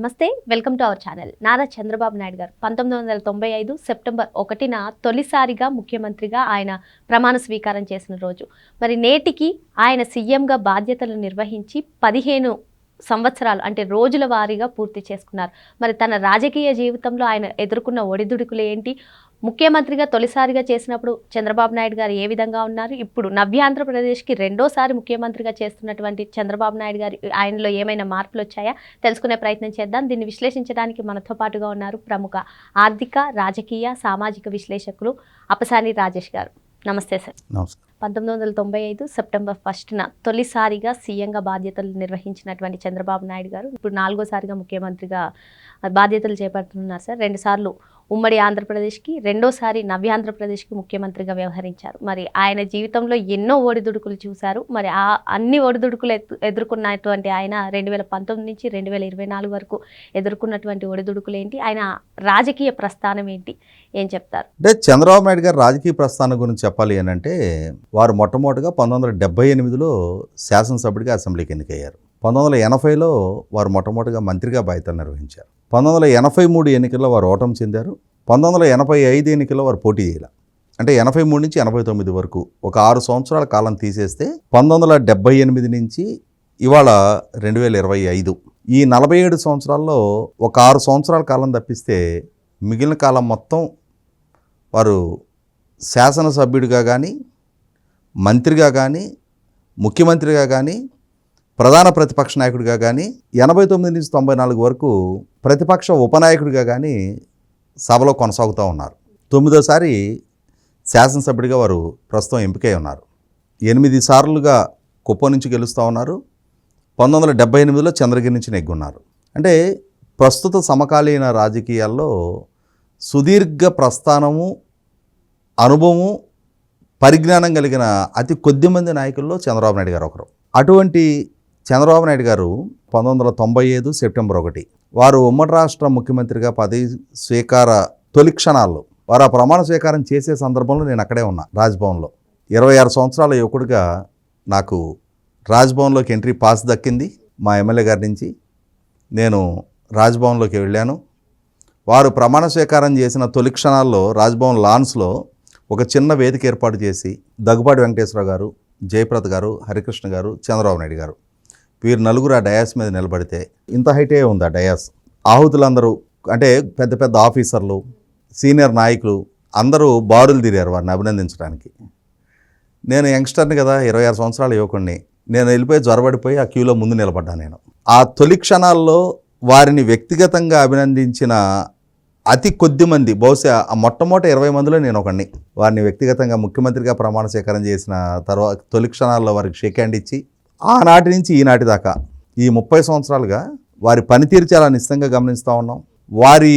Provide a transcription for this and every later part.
నమస్తే welcome to our channel. Nara Chandrababu Naidu garu పంతొమ్మిది వందల తొంభై ఐదు సెప్టెంబర్ ఒకటిన తొలిసారిగా ముఖ్యమంత్రిగా ఆయన ప్రమాణ స్వీకారం చేసిన రోజు. మరి నేటికి ఆయన సీఎంగా బాధ్యతలు నిర్వహించి పదిహేను సంవత్సరాలు అంటే రోజుల వారీగా పూర్తి చేసుకున్నారు. మరి తన రాజకీయ జీవితంలో ఆయన ఎదుర్కొన్న ఒడిదుడుకులు ఏంటి? ముఖ్యమంత్రిగా తొలిసారిగా చేసినప్పుడు చంద్రబాబు నాయుడు గారు ఏ విధంగా ఉన్నారు? ఇప్పుడు నవ్యాంధ్రప్రదేశ్కి రెండోసారి ముఖ్యమంత్రిగా చేస్తున్నటువంటి చంద్రబాబు నాయుడు గారి ఆయనలో ఏమైనా మార్పులు వచ్చాయా? తెలుసుకునే ప్రయత్నం చేద్దాం. దీన్ని విశ్లేషించడానికి మనతో పాటుగా ఉన్నారు ప్రముఖ ఆర్థిక రాజకీయ సామాజిక విశ్లేషకులు అపసాని రాజేష్ గారు. నమస్తే సార్. నమస్కారం. పంతొమ్మిది వందల తొంభై ఐదు సెప్టెంబర్ ఫస్ట్న తొలిసారిగా సీఎంగా బాధ్యతలు నిర్వహించినటువంటి చంద్రబాబు నాయుడు గారు ఇప్పుడు నాలుగోసారిగా ముఖ్యమంత్రిగా బాధ్యతలు చేపడుతున్నారు సార్. రెండుసార్లు ఉమ్మడి ఆంధ్రప్రదేశ్కి రెండోసారి నవ్యాంధ్రప్రదేశ్కి ముఖ్యమంత్రిగా వ్యవహరించారు. మరి ఆయన జీవితంలో ఎన్నో ఒడిదుడుకులు చూశారు. మరి ఆ అన్ని ఒడిదుడుకులు ఎదుర్కొన్నటువంటి ఆయన రెండు వేల పంతొమ్మిది నుంచి రెండు వేల ఇరవై నాలుగు వరకు ఎదుర్కొన్నటువంటి ఒడిదుడుకులు ఏంటి? ఆయన రాజకీయ ప్రస్థానం ఏంటి? ఏం చెప్తారు? అంటే చంద్రబాబు నాయుడు గారు రాజకీయ ప్రస్థానం గురించి చెప్పాలి అని అంటే వారు మొట్టమొదటిగా పంతొమ్మిది వందల డెబ్బై ఎనిమిదిలో శాసనసభ్యుడిగా అసెంబ్లీకి ఎన్నికయ్యారు. పంతొమ్మిది వందల ఎనభైలో వారు మొట్టమొదటిగా మంత్రిగా బాధ్యతలు నిర్వహించారు. పంతొమ్మిది వందల ఎనభై మూడు ఎన్నికల్లో వారు ఓటమి చెందారు. పంతొమ్మిది వందల ఎనభై ఐదు ఎన్నికల్లో వారు పోటీ చేయాల. అంటే ఎనభై మూడు నుంచి ఎనభై తొమ్మిది వరకు ఒక ఆరు సంవత్సరాల కాలం తీసేస్తే పంతొమ్మిది వందల డెబ్బై ఎనిమిది నుంచి ఇవాళ రెండు వేల ఇరవై ఐదు ఈ నలభై ఏడు సంవత్సరాల్లో ఒక ఆరు సంవత్సరాల కాలం తప్పిస్తే మిగిలిన కాలం మొత్తం వారు శాసనసభ్యుడిగా కానీ మంత్రిగా కానీ ముఖ్యమంత్రిగా కానీ ప్రధాన ప్రతిపక్ష నాయకుడిగా కానీ ఎనభై తొమ్మిది నుంచి తొంభై నాలుగు వరకు ప్రతిపక్ష ఉపనాయకుడిగా కానీ సభలో కొనసాగుతూ ఉన్నారు. తొమ్మిదోసారి శాసనసభ్యుడిగా వారు ప్రస్తుతం ఎంపికై ఉన్నారు. ఎనిమిది సార్లుగా కుప్పం నుంచి గెలుస్తూ ఉన్నారు. పంతొమ్మిది వందల డెబ్బై ఎనిమిదిలో చంద్రగిరి నుంచి నెగ్గున్నారు. అంటే ప్రస్తుత సమకాలీన రాజకీయాల్లో సుదీర్ఘ ప్రస్థానము అనుభవము పరిజ్ఞానం కలిగిన అతి కొద్ది మంది నాయకుల్లో చంద్రబాబు నాయుడు గారు ఒకరు. అటువంటి చంద్రబాబు నాయుడు గారు పంతొమ్మిది వందల తొంభై ఐదు సెప్టెంబర్ ఒకటి. వారు ఉమ్మడి రాష్ట్ర ముఖ్యమంత్రిగా పది స్వీకార తొలి క్షణాల్లో వారు ఆ ప్రమాణ స్వీకారం చేసే సందర్భంలో నేను అక్కడే ఉన్నా రాజ్భవన్లో. ఇరవై ఆరు సంవత్సరాల యువకుడిగా నాకు రాజ్భవన్లోకి ఎంట్రీ పాస్ దక్కింది మా ఎమ్మెల్యే గారి నుంచి. నేను రాజ్భవన్లోకి వెళ్ళాను. వారు ప్రమాణ స్వీకారం చేసిన తొలి క్షణాల్లో రాజ్భవన్ లాన్స్లో ఒక చిన్న వేదిక ఏర్పాటు చేసి దగ్గుపాటి వెంకటేశ్వర గారు జయప్రద గారు హరికృష్ణ గారు చంద్రబాబు నాయుడు గారు వీరు నలుగురు ఆ డయాస్ మీద నిలబడితే ఇంత హైటే ఉంది ఆ డయాస్. ఆహుతులందరూ అంటే పెద్ద పెద్ద ఆఫీసర్లు సీనియర్ నాయకులు అందరూ బారులు తిరిగారు వారిని అభినందించడానికి. నేను యంగ్స్టర్ని కదా ఇరవై ఆరు సంవత్సరాల యువకుడిని నేను వెళ్ళిపోయి జ్వరబడిపోయి ఆ క్యూలో ముందు నిలబడ్డాను నేను. ఆ తొలి క్షణాల్లో వారిని వ్యక్తిగతంగా అభినందించిన అతి కొద్ది మంది బహుశా ఆ మొట్టమొదటి ఇరవై మందిలో నేను ఒకడిని వారిని వ్యక్తిగతంగా ముఖ్యమంత్రిగా ప్రమాణ స్వీకారం చేసిన తర్వాత తొలి క్షణాల్లో వారికి షేక్ హ్యాండ్ ఇచ్చి ఆనాటి నుంచి ఈనాటి దాకా ఈ ముప్పై సంవత్సరాలుగా వారి పనితీరు చాలా నిశ్చితంగా గమనిస్తూ ఉన్నాం. వారి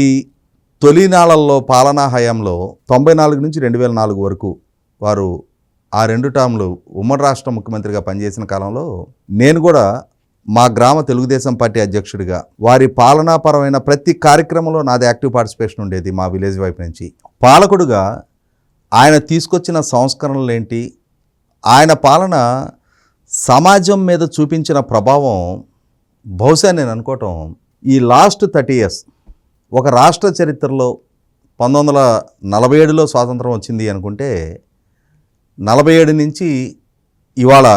తొలినాళ్ళలో పాలనా హయాంలో తొంభై నాలుగు నుంచి రెండు వేల నాలుగు వరకు వారు ఆ రెండు టర్మ్లు ఉమ్మడి రాష్ట్ర ముఖ్యమంత్రిగా పనిచేసిన కాలంలో నేను కూడా మా గ్రామ తెలుగుదేశం పార్టీ అధ్యక్షుడిగా వారి పాలనాపరమైన ప్రతి కార్యక్రమంలో నాది యాక్టివ్ పార్టిసిపేషన్ ఉండేది మా విలేజ్ వైపు నుంచి. పాలకుడుగా ఆయన తీసుకొచ్చిన సంస్కరణలు ఏంటి ఆయన పాలన సమాజం మీద చూపించిన ప్రభావం బహుశా నేను అనుకోవటం ఈ లాస్ట్ థర్టీ ఇయర్స్ ఒక రాష్ట్ర చరిత్రలో పంతొమ్మిది వందల నలభై ఏడులో స్వాతంత్రం వచ్చింది అనుకుంటే నలభై ఏడు నుంచి ఇవాళ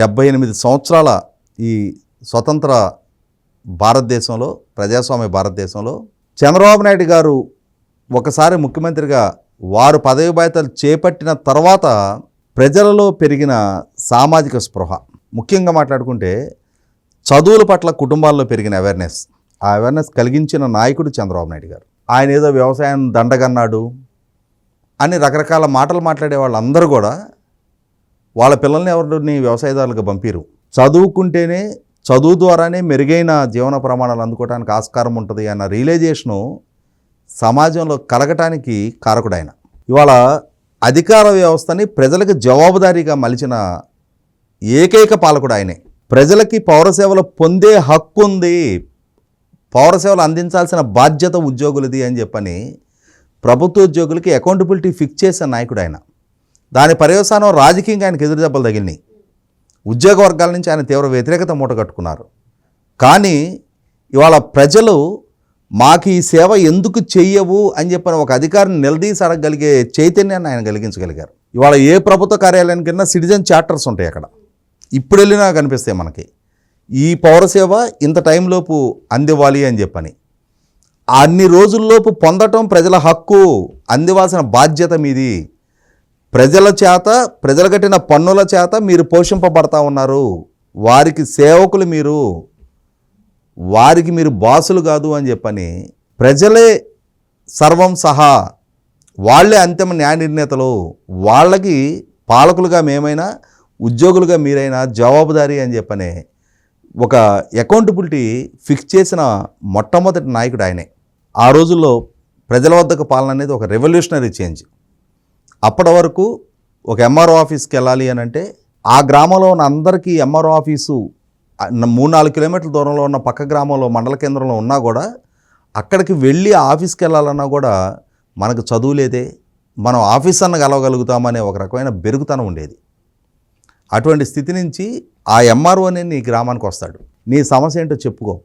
డెబ్బై ఎనిమిది సంవత్సరాల ఈ స్వతంత్ర భారతదేశంలో ప్రజాస్వామ్య భారతదేశంలో చంద్రబాబు నాయుడు గారు ఒకసారి ముఖ్యమంత్రిగా వారు పదవి బాధ్యతలు చేపట్టిన తర్వాత ప్రజలలో పెరిగిన సామాజిక స్పృహ. ముఖ్యంగా మాట్లాడుకుంటే చదువుల పట్ల కుటుంబాల్లో పెరిగిన అవేర్నెస్ ఆ అవేర్నెస్ కలిగించిన నాయకుడు చంద్రబాబు నాయుడు గారు. ఆయన ఏదో వ్యవసాయం దండగన్నాడు అని రకరకాల మాటలు మాట్లాడే వాళ్ళందరూ కూడా వాళ్ళ పిల్లల్ని ఎవరిని వ్యవసాయదారులుగా పంపిరు. చదువుకుంటేనే చదువు ద్వారానే మెరుగైన జీవన ప్రమాణాలు అందుకోవడానికి ఆస్కారం ఉంటుంది అన్న రియలైజేషను సమాజంలో కలగటానికి కారకుడు ఆయన. ఇవాళ అధికార వ్యవస్థని ప్రజలకు జవాబుదారీగా మలిచిన ఏకైక పాలకుడు ఆయనే. ప్రజలకి పౌర సేవలు పొందే హక్కు ఉంది. పౌర సేవలు అందించాల్సిన బాధ్యత ఉద్యోగులది అని చెప్పని ప్రభుత్వ ఉద్యోగులకి అకౌంటబిలిటీ ఫిక్స్ చేసిన నాయకుడు ఆయన. దాని పర్యవసానం రాజకీయంగా ఆయనకు ఎదురు దెబ్బలు తగిలినాయి. ఉద్యోగ వర్గాల నుంచి ఆయన తీవ్ర వ్యతిరేకత మూటగట్టుకున్నారు కానీ ఇవాళ ప్రజలు మాకు ఈ సేవ ఎందుకు చెయ్యవు అని చెప్పిన ఒక అధికారిని నిలదీసి అడగగలిగే చైతన్యాన్ని ఆయన కలిగించగలిగారు. ఇవాళ ఏ ప్రభుత్వ కార్యాలయానికి వెళ్ళినా సిటిజన్ చార్టర్స్ ఉంటాయి అక్కడ. ఇప్పుడు వెళ్ళినా కనిపిస్తాయి మనకి. ఈ పౌరసేవ ఇంత టైంలోపు అందివ్వాలి అని చెప్పని. అన్ని రోజుల్లోపు పొందటం ప్రజల హక్కు అందివాల్సిన బాధ్యత మీది. ప్రజల చేత ప్రజలు కట్టిన పన్నుల చేత మీరు పోషింపబడతా ఉన్నారు. వారికి సేవకులు మీరు వారికి మీరు బాసులు కాదు అని చెప్పని ప్రజలే సర్వం సహా వాళ్ళే అంతిమ న్యాయ నిర్ణేతలు. వాళ్ళకి పాలకులుగా మేమైనా ఉద్యోగులుగా మీరైనా జవాబుదారీ అని చెప్పనే ఒక అకౌంటబిలిటీ ఫిక్స్ చేసిన మొట్టమొదటి నాయకుడు ఆయనే. ఆ రోజుల్లో ప్రజల వద్దకు పాలన అనేది ఒక రెవల్యూషనరీ చేంజ్ అప్పటి వరకు ఒక ఎంఆర్ఓ ఆఫీస్కి వెళ్ళాలి అని అంటే ఆ గ్రామంలో ఉన్న అందరికీ ఎంఆర్ఓ ఆఫీసు మూడు నాలుగు కిలోమీటర్ల దూరంలో ఉన్న పక్క గ్రామంలో మండల కేంద్రంలో ఉన్నా కూడా అక్కడికి వెళ్ళి ఆఫీస్కి వెళ్ళాలన్నా కూడా మనకు చదువు లేదే. మనం ఆఫీస్ అన్న కలవగలుగుతామనే ఒక రకమైన బెరుగుతనం ఉండేది. అటువంటి స్థితి నుంచి ఆ ఎంఆర్ఓనే నీ గ్రామానికి వస్తాడు. నీ సమస్య ఏంటో చెప్పుకో.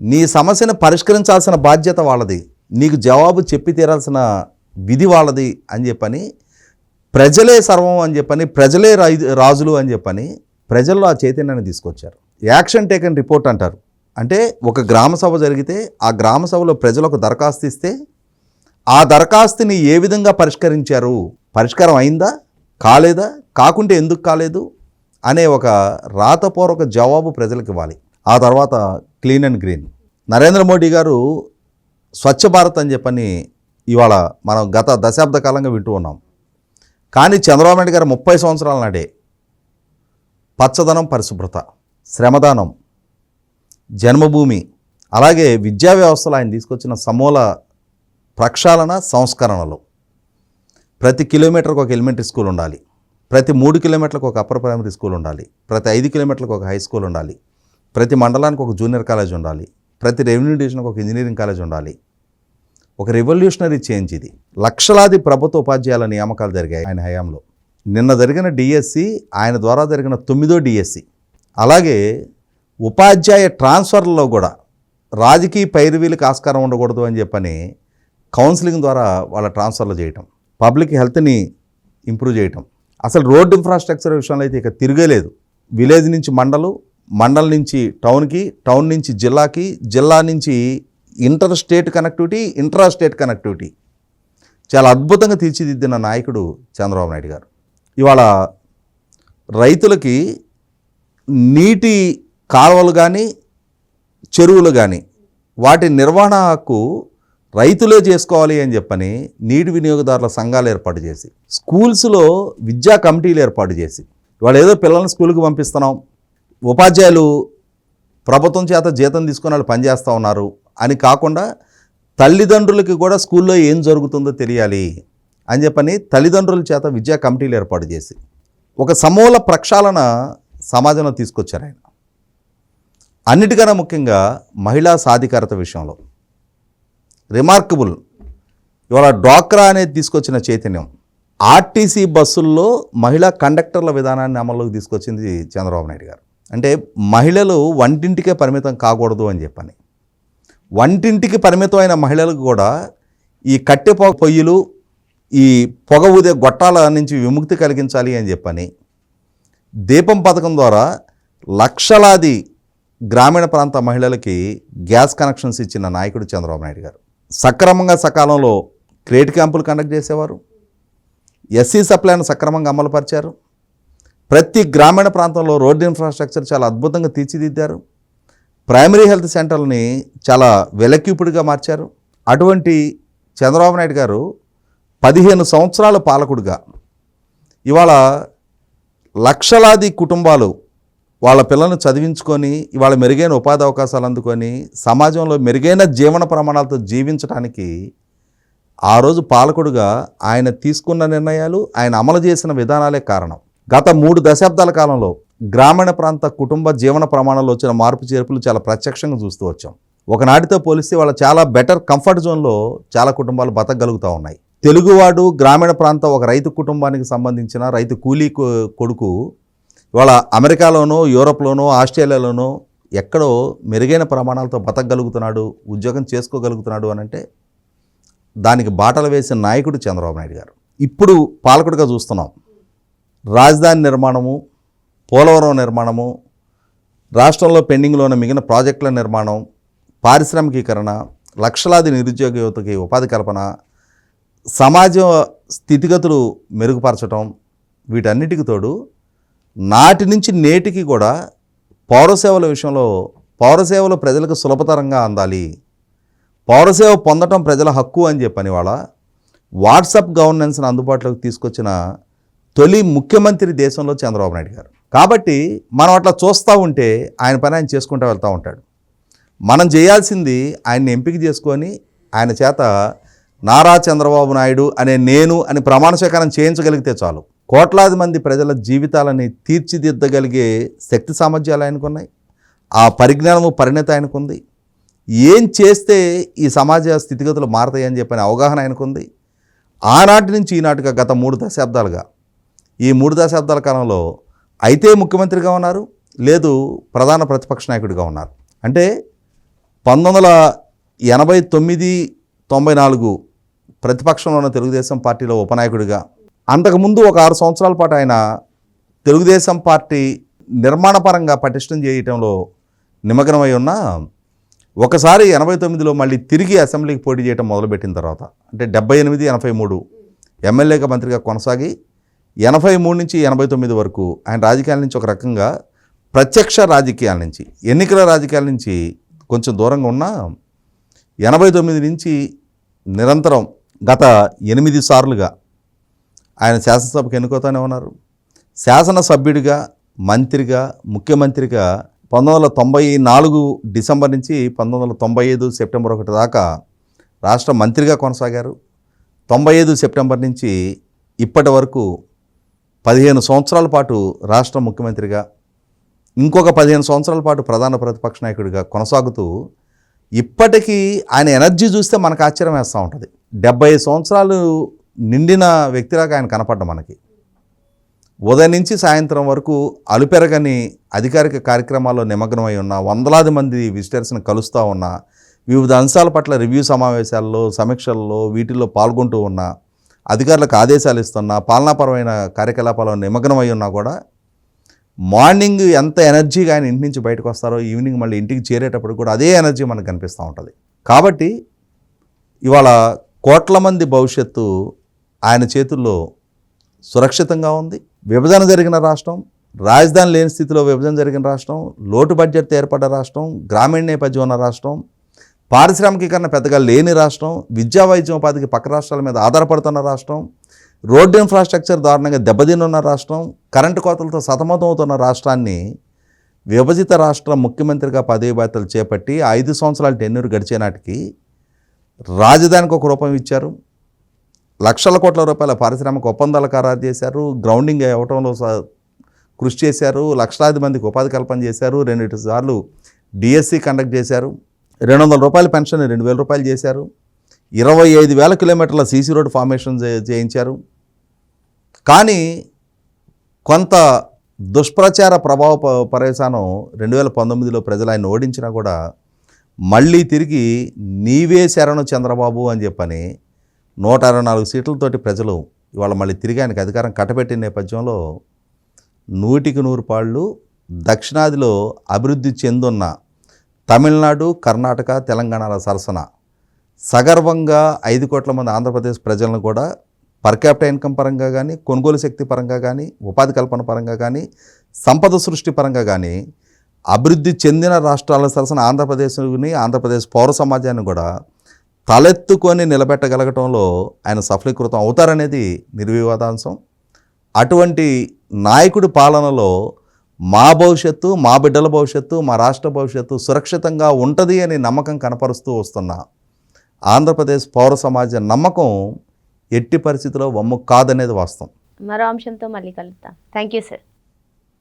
నీ సమస్యను పరిష్కరించాల్సిన బాధ్యత వాళ్ళది. నీకు జవాబు చెప్పి తీరాల్సిన విధి వాళ్ళది అని చెప్పని ప్రజలే సర్వం అని చెప్పని ప్రజలే రై- రాజులు అని చెప్పని ప్రజల్లో ఆ చైతన్యాన్ని తీసుకొచ్చారు. యాక్షన్ టేకన్ రిపోర్ట్ అంటారు. అంటే ఒక గ్రామ సభ జరిగితే ఆ గ్రామ సభలో ప్రజలు ఒక దరఖాస్తు ఇస్తే ఆ దరఖాస్తుని ఏ విధంగా పరిష్కరించారు? పరిష్కారం అయిందా? కాలేదా? కాకుంటే ఎందుకు కాలేదు? అనే ఒక రాతపూర్వక జవాబు ప్రజలకు ఇవ్వాలి. ఆ తర్వాత clean and green. Narendra Modi garu Swachh Bharat అని చెప్పని ఇవాళ మనం గత దశాబ్ద కాలంగా వింటూ ఉన్నాం. కానీ చంద్రబాబు నాయుడు గారు ముప్పై సంవత్సరాల నాడే. పచ్చదనం పరిశుభ్రత శ్రమదానం జన్మభూమి అలాగే విద్యా వ్యవస్థలో ఆయన తీసుకొచ్చిన సమూల ప్రక్షాళన సంస్కరణలు. ప్రతి కిలోమీటర్కి ఒక ఎలిమెంటరీ స్కూల్ ఉండాలి. ప్రతి మూడు కిలోమీటర్లకు ఒక అప్పర్ ప్రైమరీ స్కూల్ ఉండాలి. ప్రతి ఐదు కిలోమీటర్లకు ఒక హై స్కూల్ ఉండాలి. ప్రతి మండలానికి ఒక జూనియర్ కాలేజ్ ఉండాలి. ప్రతి రెవెన్యూ డివిజన్కి ఒక ఇంజనీరింగ్ కాలేజ్ ఉండాలి. ఒక రెవల్యూషనరీ చేంజ్ ఇది. లక్షలాది ప్రభుత్వ ఉపాధ్యాయుల నియామకాలు జరిగాయి ఆయన హయాంలో. నిన్న జరిగిన డిఎస్సి ఆయన ద్వారా జరిగిన తొమ్మిదో డిఎస్సి. అలాగే ఉపాధ్యాయ ట్రాన్స్ఫర్లలో కూడా రాజకీయ పైరువీలకు ఆస్కారం ఉండకూడదు అని చెప్పని కౌన్సిలింగ్ ద్వారా వాళ్ళ ట్రాన్స్ఫర్లు చేయటం పబ్లిక్ హెల్త్ని ఇంప్రూవ్ చేయటం. అసలు రోడ్ ఇన్ఫ్రాస్ట్రక్చర్ విషయంలో అయితే ఇక తిరగలేదు విలేజ్ నుంచి మండలు మండల్ నుంచి టౌన్కి టౌన్ నుంచి జిల్లాకి జిల్లా నుంచి interstate connectivity intrastate connectivity. చాలా అద్భుతంగా తీర్చిదిద్దిన నాయకుడు చంద్రబాబు నాయుడు గారు. ఇవాళ రైతులకి నీటి కాలువలు కానీ చెరువులు కానీ వాటి నిర్వహణకు రైతులే చేసుకోవాలి అని చెప్పని నీటి వినియోగదారుల సంఘాలు ఏర్పాటు చేసి స్కూల్స్లో విద్యా కమిటీలు ఏర్పాటు చేసి ఇవాళ ఏదో పిల్లల్ని స్కూల్కి పంపిస్తున్నాం ఉపాధ్యాయులు ప్రభుత్వం చేత జీతం తీసుకుని వాళ్ళు పనిచేస్తూ ఉన్నారు అని కాకుండా తల్లిదండ్రులకి కూడా స్కూల్లో ఏం జరుగుతుందో తెలియాలి అని చెప్పని తల్లిదండ్రుల చేత విద్యా కమిటీలు ఏర్పాటు చేసి ఒక సమూల ప్రక్షాళన సమాజంలో తీసుకొచ్చారు ఆయన. అన్నిటికన్నా ముఖ్యంగా మహిళా సాధికారత విషయంలో. రిమార్కబుల్ ఇవాళ డ్వాక్రా అనేది తీసుకొచ్చిన చైతన్యం. ఆర్టీసీ బస్సుల్లో మహిళా కండక్టర్ల విధానాన్ని అమల్లోకి తీసుకొచ్చింది చంద్రబాబు నాయుడు గారు. అంటే మహిళలు వంటింటికే పరిమితం కాకూడదు అని చెప్పని. వంటింటికి పరిమితమైన మహిళలకు కూడా ఈ కట్టె పొయ్యిలు ఈ పొగ ఊదే గొట్టాల నుంచి విముక్తి కలిగించాలి అని చెప్పని దీపం పథకం ద్వారా లక్షలాది గ్రామీణ ప్రాంత మహిళలకి గ్యాస్ కనెక్షన్స్ ఇచ్చిన నాయకుడు చంద్రబాబు నాయుడు గారు. సక్రమంగా సకాలంలో క్రేట్ క్యాంపులు కండక్ట్ చేసేవారు. ఎస్సీ సప్లైను సక్రమంగా అమలుపరిచారు. ప్రతి గ్రామీణ ప్రాంతంలో రోడ్డు ఇన్ఫ్రాస్ట్రక్చర్ చాలా అద్భుతంగా తీర్చిదిద్దారు. ప్రైమరీ హెల్త్ సెంటర్ని చాలా వెలక్యూపుడుగా మార్చారు. అటువంటి చంద్రబాబు నాయుడు గారు పదిహేను సంవత్సరాల పాలకుడుగా. ఇవాళ లక్షలాది కుటుంబాలు వాళ్ళ పిల్లలను చదివించుకొని ఇవాళ మెరుగైన ఉపాధి అవకాశాలు అందుకొని సమాజంలో మెరుగైన జీవన ప్రమాణాలతో జీవించడానికి ఆ రోజు పాలకుడుగా ఆయన తీసుకున్న నిర్ణయాలు ఆయన అమలు చేసిన విధానాలే కారణం. గత మూడు దశాబ్దాల కాలంలో గ్రామీణ ప్రాంత కుటుంబ జీవన ప్రమాణాల్లో వచ్చిన మార్పు చేర్పులు చాలా ప్రత్యక్షంగా చూస్తూ వచ్చాం. ఒకనాటితో పోలిస్తే వాళ్ళ చాలా బెటర్ కంఫర్ట్ జోన్లో చాలా కుటుంబాలు బతకగలుగుతూ ఉన్నాయి. తెలుగువాడు గ్రామీణ ప్రాంత ఒక రైతు కుటుంబానికి సంబంధించిన రైతు కూలీ కొడుకు ఇవాళ అమెరికాలోనో యూరోప్లోనో ఆస్ట్రేలియాలోనో ఎక్కడో మెరుగైన ప్రమాణాలతో బతకగలుగుతున్నాడు ఉద్యోగం చేసుకోగలుగుతున్నాడు అని అంటే దానికి బాటలు వేసిన నాయకుడు చంద్రబాబు నాయుడు గారు. ఇప్పుడు పాలకుడిగా చూస్తున్నాం. రాజధాని నిర్మాణము పోలవరం నిర్మాణము రాష్ట్రంలో పెండింగ్లో ఉన్న మిగిలిన ప్రాజెక్టుల నిర్మాణం పారిశ్రామికీకరణ లక్షలాది నిరుద్యోగ యువతకి ఉపాధి కల్పన సమాజ స్థితిగతులు మెరుగుపరచడం వీటన్నిటికి తోడు నాటి నుంచి నేటికి కూడా పౌరసేవల విషయంలో పౌరసేవలు ప్రజలకు సులభతరంగా అందాలి. పౌరసేవ పొందటం ప్రజల హక్కు అని చెప్పని వాళ్ళ వాట్సాప్ గవర్నెన్స్ని అందుబాటులోకి తీసుకొచ్చిన తొలి ముఖ్యమంత్రి దేశంలో చంద్రబాబు నాయుడు గారు. కాబట్టి మనం అట్లా చూస్తూ ఉంటే ఆయన పని ఆయన చేసుకుంటూ వెళ్తూ ఉంటాడు. మనం చేయాల్సింది ఆయన్ని ఎంపిక చేసుకొని ఆయన చేత నారా చంద్రబాబు నాయుడు అనే నేను అని ప్రమాణ స్వీకారం చేయించగలిగితే చాలు. కోట్లాది మంది ప్రజల జీవితాలని తీర్చిదిద్దగలిగే శక్తి సామర్థ్యాలు ఆయనకున్నాయి. ఆ పరిజ్ఞానము పరిణత ఆయనకుంది. ఏం చేస్తే ఈ సమాజ స్థితిగతులు మారతాయని చెప్పని అవగాహన ఆయనకుంది. ఆనాటి నుంచి ఈనాటిగా గత మూడు దశాబ్దాలుగా. ఈ మూడు దశాబ్దాల కాలంలో అయితే ముఖ్యమంత్రిగా ఉన్నారు లేదు ప్రధాన ప్రతిపక్ష నాయకుడిగా ఉన్నారు. అంటే పంతొమ్మిది వందల ఎనభై తొమ్మిది తొంభై నాలుగు ప్రతిపక్షంలో ఉన్న తెలుగుదేశం పార్టీలో ఉపనాయకుడిగా. అంతకుముందు ఒక ఆరు సంవత్సరాల పాటు ఆయన తెలుగుదేశం పార్టీ నిర్మాణపరంగా పటిష్టం చేయటంలో నిమగ్నమై ఉన్న ఒకసారి ఎనభై తొమ్మిదిలో మళ్ళీ తిరిగి అసెంబ్లీకి పోటీ చేయడం మొదలుపెట్టిన తర్వాత అంటే డెబ్బై ఎనిమిది ఎనభై మూడు ఎమ్మెల్యేగా మంత్రిగా కొనసాగి ఎనభై మూడు నుంచి ఎనభై తొమ్మిది వరకు ఆయన రాజకీయాల నుంచి ఒక రకంగా ప్రత్యక్ష రాజకీయాల నుంచి ఎన్నికల రాజకీయాల నుంచి కొంచెం దూరంగా ఉన్న ఎనభై తొమ్మిది నుంచి నిరంతరం గత ఎనిమిది సార్లుగా ఆయన శాసనసభకు ఎన్నుకోతానే ఉన్నారు. శాసనసభ్యుడిగా మంత్రిగా ముఖ్యమంత్రిగా పంతొమ్మిది వందల తొంభై నాలుగు డిసెంబర్ నుంచి పంతొమ్మిది వందల తొంభై ఐదు సెప్టెంబర్ ఒకటి దాకా రాష్ట్ర మంత్రిగా కొనసాగారు. తొంభై ఐదు సెప్టెంబర్ నుంచి ఇప్పటి వరకు పదిహేను సంవత్సరాల పాటు రాష్ట్ర ముఖ్యమంత్రిగా ఇంకొక పదిహేను సంవత్సరాల పాటు ప్రధాన ప్రతిపక్ష నాయకుడిగా కొనసాగుతూ ఇప్పటికీ ఆయన ఎనర్జీ చూస్తే మనకు ఆశ్చర్యం వేస్తూ ఉంటుంది. డెబ్బై సంవత్సరాలు నిండిన వ్యక్తిలాగా ఆయన కనపడ్డం మనకి. ఉదయం నుంచి సాయంత్రం వరకు అలుపెరగని అధికారిక కార్యక్రమాల్లో నిమగ్నమై ఉన్న వందలాది మంది విజిటర్స్ని కలుస్తూ ఉన్న వివిధ అంశాల పట్ల రివ్యూ సమావేశాల్లో సమీక్షల్లో వీటిల్లో పాల్గొంటూ ఉన్న అధికారులకు ఆదేశాలు ఇస్తున్న పాలనాపరమైన కార్యకలాపాల్లో నిమగ్నమై ఉన్నా కూడా మార్నింగ్ ఎంత ఎనర్జీగా ఆయన ఇంటి నుంచి బయటకు వస్తారో ఈవినింగ్ మళ్ళీ ఇంటికి చేరేటప్పుడు కూడా అదే ఎనర్జీ మనకు కనిపిస్తూ ఉంటుంది. కాబట్టి ఇవాళ కోట్ల మంది భవిష్యత్తు ఆయన చేతుల్లో సురక్షితంగా ఉంది. విభజన జరిగిన రాష్ట్రం రాజధాని లేని స్థితిలో విభజన జరిగిన రాష్ట్రం లోటు బడ్జెట్ ఏర్పడ్డ రాష్ట్రం గ్రామీణ నేపథ్యం ఉన్న రాష్ట్రం పారిశ్రామికీకరణ పెద్దగా లేని రాష్ట్రం విద్యా వైద్యం ఉపాధికి పక్క రాష్ట్రాల మీద ఆధారపడుతున్న రాష్ట్రం రోడ్డు ఇన్ఫ్రాస్ట్రక్చర్ దారుణంగా దెబ్బతిన్న రాష్ట్రం కరెంటు కోతలతో సతమతమవుతున్న రాష్ట్రాన్ని విభజిత రాష్ట్ర ముఖ్యమంత్రిగా పదవి బాధ్యతలు చేపట్టి ఐదు సంవత్సరాల టెన్యూర్ గడిచే నాటికి రాజధానికి ఒక రూపం ఇచ్చారు. లక్షల కోట్ల రూపాయల పారిశ్రామిక ఒప్పందాలు ఖరారు చేశారు. గ్రౌండింగ్ అవ్వటంలో స- కృషి చేశారు. లక్షలాది మందికి ఉపాధి కల్పన చేశారు. రెండు సార్లు డిఎస్సి కండక్ట్ చేశారు. రెండు వందల రూపాయల పెన్షన్ రెండు వేల రూపాయలు చేశారు. ఇరవై ఐదు వేల కిలోమీటర్ల సీసీ రోడ్ ఫార్మేషన్ చే- చేయించారు. కానీ కొంత దుష్ప్రచార ప్రభావ ప- పరేశానం రెండు వేల పంతొమ్మిదిలో ప్రజలు ఆయన ఓడించినా కూడా మళ్ళీ తిరిగి నీవే శరణు చంద్రబాబు అని చెప్పని నూట అరవై నాలుగు సీట్లతోటి ప్రజలు ఇవాళ మళ్ళీ తిరిగి ఆయనకు అధికారం కట్టబెట్టిన నేపథ్యంలో నూటికి నూరు పాళ్ళు దక్షిణాదిలో అభివృద్ధి చెందున్న తమిళనాడు కర్ణాటక తెలంగాణల సరసన సగర్వంగా ఐదు కోట్ల మంది ఆంధ్రప్రదేశ్ ప్రజలను కూడా పర్ క్యాపిటల్ ఇన్కమ్ పరంగా కానీ కొనుగోలు శక్తి పరంగా కానీ ఉపాధి కల్పన పరంగా కానీ సంపద సృష్టి పరంగా కానీ అభివృద్ధి చెందిన రాష్ట్రాల సరసన ఆంధ్రప్రదేశ్ని ఆంధ్రప్రదేశ్ పౌర సమాజాన్ని కూడా తలెత్తుకొని నిలబెట్టగలగటంలో ఆయన సఫలీకృతం అవుతారనేది నిర్వివాదాంశం. అటువంటి నాయకుడి పాలనలో మా భవిష్యత్తు మా బిడ్డల భవిష్యత్తు మా రాష్ట్ర భవిష్యత్తు సురక్షితంగా ఉంటుంది అని నమ్మకం కనపరుస్తూ వస్తున్న ఆంధ్రప్రదేశ్ పౌర సమాజ నమ్మకం ఎట్టి పరిస్థితిలో వమ్ము కాదనేది వాస్తవం. మరో అంశంతో మళ్ళీ కలుద్దాం. Thank you sir.